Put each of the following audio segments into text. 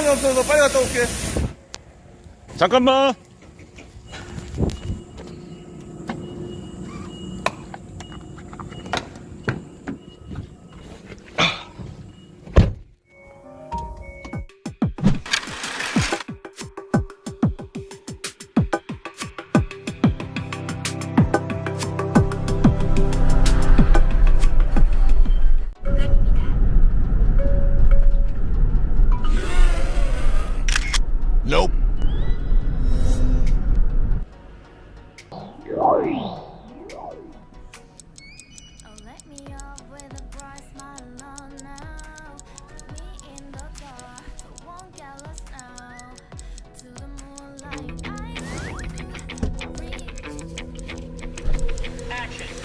시간이 없어서 빨리 갔다 올게. 잠깐만. Reach.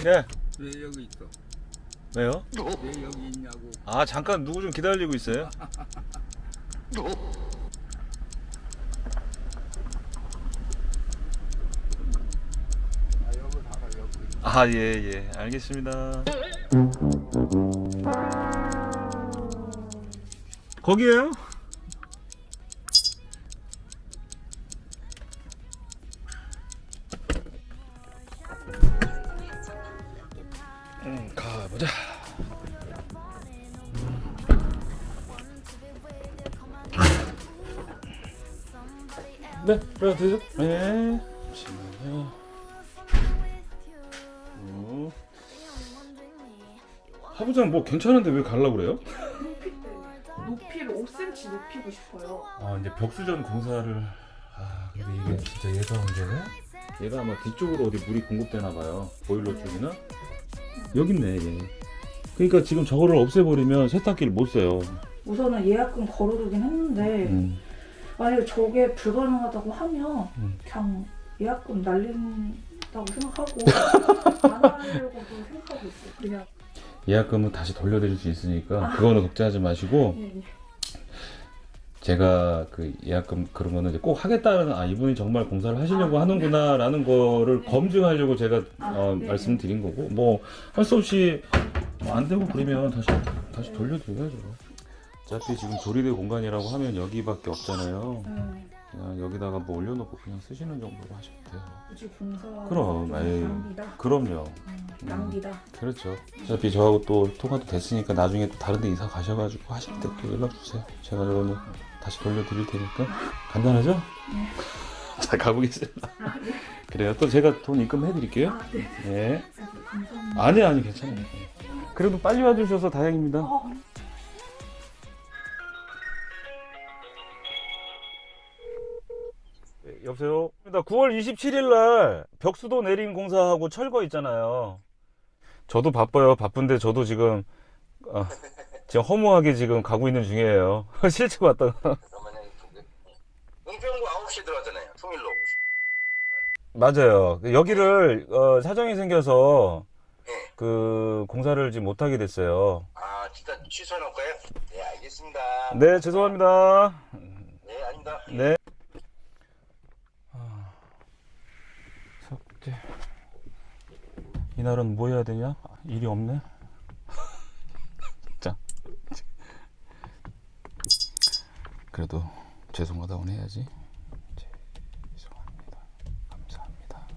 네. 왜 여기 있어? 왜요? 왜 여기 있냐고. 아 잠깐 누구 좀 기다리고 있어요. 아 여기 가가 여기. 아 예 예 알겠습니다. 거기에요? 음, 가보자. 네, 그래 드세요. 네. 잠시만요. 하부장 뭐 괜찮은데 왜 가려고 그래요? 높이를 5cm 높이고 싶어요. 아 이제 벽수전 공사를 아 근데 이게 진짜 얘가 문제네 얘가 아마 뒤쪽으로 어디 물이 공급되나 봐요 보일러 쪽이나 여기 있네 얘 그러니까 지금 저거를 없애버리면 세탁기를 못 써요 우선은 예약금 걸어두긴 했는데 음. 만약에 저게 불가능하다고 하면 음. 그냥 예약금 날린다고 생각하고 안 하려고도 생각하고 있어요. 그냥 예약금은 다시 돌려드릴 수 있으니까 그거는 걱정하지 마시고 예, 예. 제가 그 예약금 그런 거는 이제 꼭 하겠다는 아 이분이 정말 공사를 하시려고 하는구나라는 거를 검증하려고 제가 아, 어, 네. 말씀드린 거고 뭐 할 수 없이 뭐안 되고 그러면 다시 다시 돌려드려야죠. 어차피 지금 조리대 공간이라고 하면 여기밖에 없잖아요. 음, 그냥 여기다가 뭐 올려놓고 그냥 쓰시는 정도로 하시면 돼요. 굳이 공사 그럼, 에이. 낭비다. 그럼요. 음, 낭비다. 그렇죠. 어차피 저하고 또 통화도 됐으니까 나중에 또 다른 데 이사 가셔가지고 하실 때 또 연락 주세요. 제가 저거는 다시 돌려드릴 테니까. 간단하죠? 네. 자, 가보겠습니다. 그래요. 또 제가 돈 입금해 드릴게요. 아, 네. 네. 감사합니다. 아니, 아니, 괜찮아요. 그래도 빨리 와주셔서 다행입니다. 어, 여보세요? 9월 27일 날 벽수도 내림 공사하고 철거 있잖아요. 저도 바빠요. 바쁜데 저도 지금 어, 지금 허무하게 지금 가고 있는 중이에요. 실제 왔다가 그러면은 은평구 9시에 들어가잖아요. 통일로 맞아요. 여기를 어, 사정이 생겨서 네. 그 공사를 지금 못 하게 됐어요. 아, 진짜 취소해 놓을까요? 네, 알겠습니다. 네, 죄송합니다. 네, 아닙니다. 네. 아, 석재. 이날은 뭐 해야 되냐? 일이 없네. 자. 그래도 죄송하다고는 해야지. 죄송합니다. 감사합니다.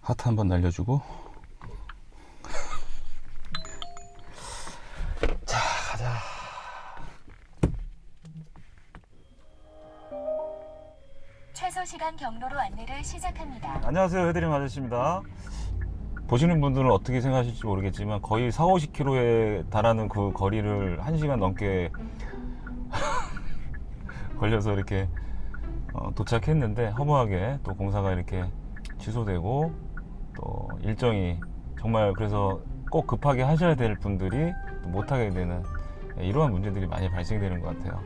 하트 한번 날려주고. 최소 시간 경로로 안내를 시작합니다. 안녕하세요. 해드림 아저씨입니다. 보시는 분들은 어떻게 생각하실지 모르겠지만 거의 4, 50km에 달하는 그 거리를 1시간 넘게 걸려서 이렇게 어, 도착했는데 허무하게 또 공사가 이렇게 취소되고 또 일정이 정말 그래서 꼭 급하게 하셔야 될 분들이 또 못하게 되는 이러한 문제들이 많이 발생되는 것 같아요.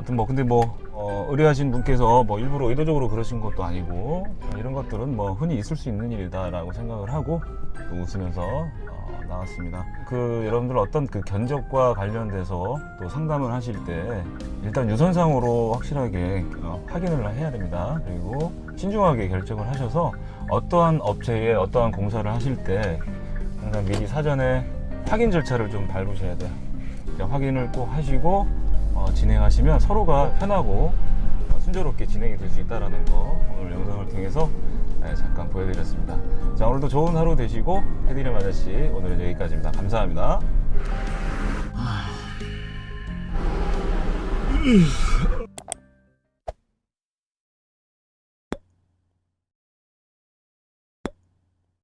아무튼 뭐 근데 뭐 어, 의뢰하신 분께서 뭐 일부러 의도적으로 그러신 것도 아니고 어, 이런 것들은 뭐 흔히 있을 수 있는 일이다라고 생각을 하고 또 웃으면서 어, 나왔습니다. 그 여러분들 어떤 그 견적과 관련돼서 또 상담을 하실 때 일단 유선상으로 확실하게 어, 확인을 해야 됩니다. 그리고 신중하게 결정을 하셔서 어떠한 업체에 어떠한 공사를 하실 때 항상 미리 사전에 확인 절차를 좀 밟으셔야 돼요. 확인을 꼭 하시고 어, 진행하시면 서로가 편하고 어, 순조롭게 진행이 될 수 있다는 거 오늘 영상을 통해서 네, 잠깐 보여드렸습니다. 자 오늘도 좋은 하루 되시고 해드림 아저씨 오늘은 여기까지입니다. 감사합니다.